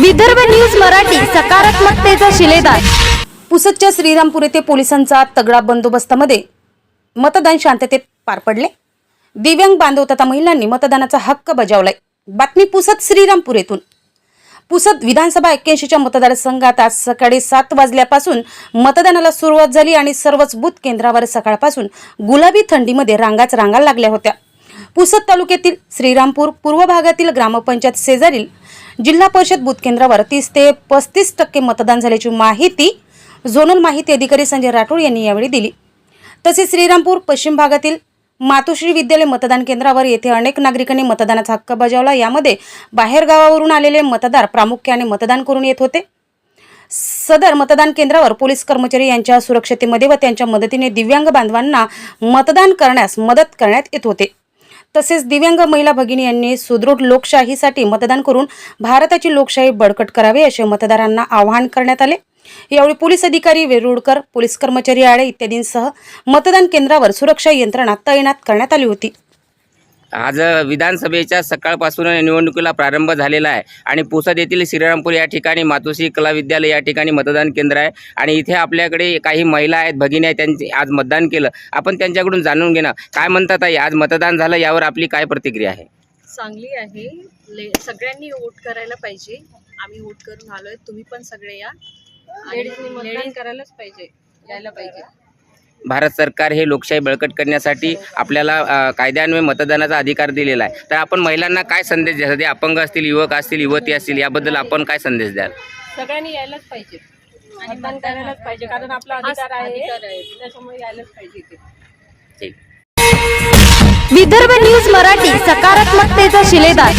Vidarbha news Marathi सकारात्मकतेचा शिलेदार पुसदच्या श्रीरामपूर येथे पोलिसांचा तगडा बंदोबस्तामध्ये मतदान शांततेत पार पडले. दिव्यांग बांधव तथा महिलांनी मतदानाचा हक्क बजावलाय. बातमी पुसद श्रीरामपूर येथून. पुसद विधानसभा एक्क्याऐंशीच्या मतदारसंघात आज सकाळी सात वाजल्यापासून मतदानाला सुरुवात झाली आणि सर्वच बूथ केंद्रावर सकाळपासून गुलाबी थंडीमध्ये रांगाच रांगा लागल्या होत्या. पुसद तालुक्यातील श्रीरामपूर पूर्व भागातील ग्रामपंचायत शेजारील जिल्हा परिषद बूथ केंद्रावर तीस ते पस्तीस टक्के मतदान झाल्याची माहिती झोनल माहिती अधिकारी संजय राठोड यांनी यावेळी दिली. तसेच श्रीरामपूर पश्चिम भागातील मातोश्री विद्यालय मतदान केंद्रावर येथे अनेक नागरिकांनी मतदानाचा हक्क बजावला. यामध्ये बाहेरगावावरून आलेले मतदार प्रामुख्याने मतदान करून येत होते. सदर मतदान केंद्रावर पोलीस कर्मचारी यांच्या सुरक्षतेमध्ये व त्यांच्या मदतीने दिव्यांग बांधवांना मतदान करण्यास मदत करण्यात येत होते. तसेच दिव्यांग महिला भगिनी यांनी सुदृढ लोकशाहीसाठी मतदान करून भारताची लोकशाही बळकट करावी असे मतदारांना आवाहन करण्यात आले. यावेळी पोलीस अधिकारी वेरुळकर पोलीस कर्मचारी आळे इत्यादींसह मतदान केंद्रावर सुरक्षा यंत्रणा तैनात करण्यात आली होती. आज विधानसभेच्या सकाळपासून निवडणुकीला प्रारंभ झालेला आहे. आणि पुसद येथील श्रीरामपूर या ठिकाणी मातोश्री कला विद्यालय या ठिकाणी मतदान केंद्र आहे. आणि इथे आपल्याकडे काही महिला आहेत भगिनी आहेत त्यांची आज मतदान केलं. आपण त्यांच्याकडून जाणून घेणं. काय म्हणतात आई आज मतदान झालं यावर आपली काय प्रतिक्रिया आहे? चांगली आहे. ले सगळ्यांनी वोट करायला पाहिजे. आम्ही वोट करून आलोय. तुम्ही पण सगळे या. लेडीज करायलाच पाहिजे. यायला पाहिजे. भारत सरकार हे लोकशाही बळकट करण्यासाठी आपल्याला कायद्यान्वये मतदानाचा अधिकार दिलेला आहे. तर आपण महिलांना काय संदेश द्याल? ते अपंग असतील युवक असतील युवती असतील याबद्दल आपण काय संदेश द्याल? सगळ्यांनी यायलाच पाहिजे. मतदान करायलाच पाहिजे कारण आपला अधिकार आहे त्याच्यामुळे यायलाच पाहिजे इथे. ठीक. विदर्भ न्यूज मराठी सकारात्मकतेचा शिलेदार.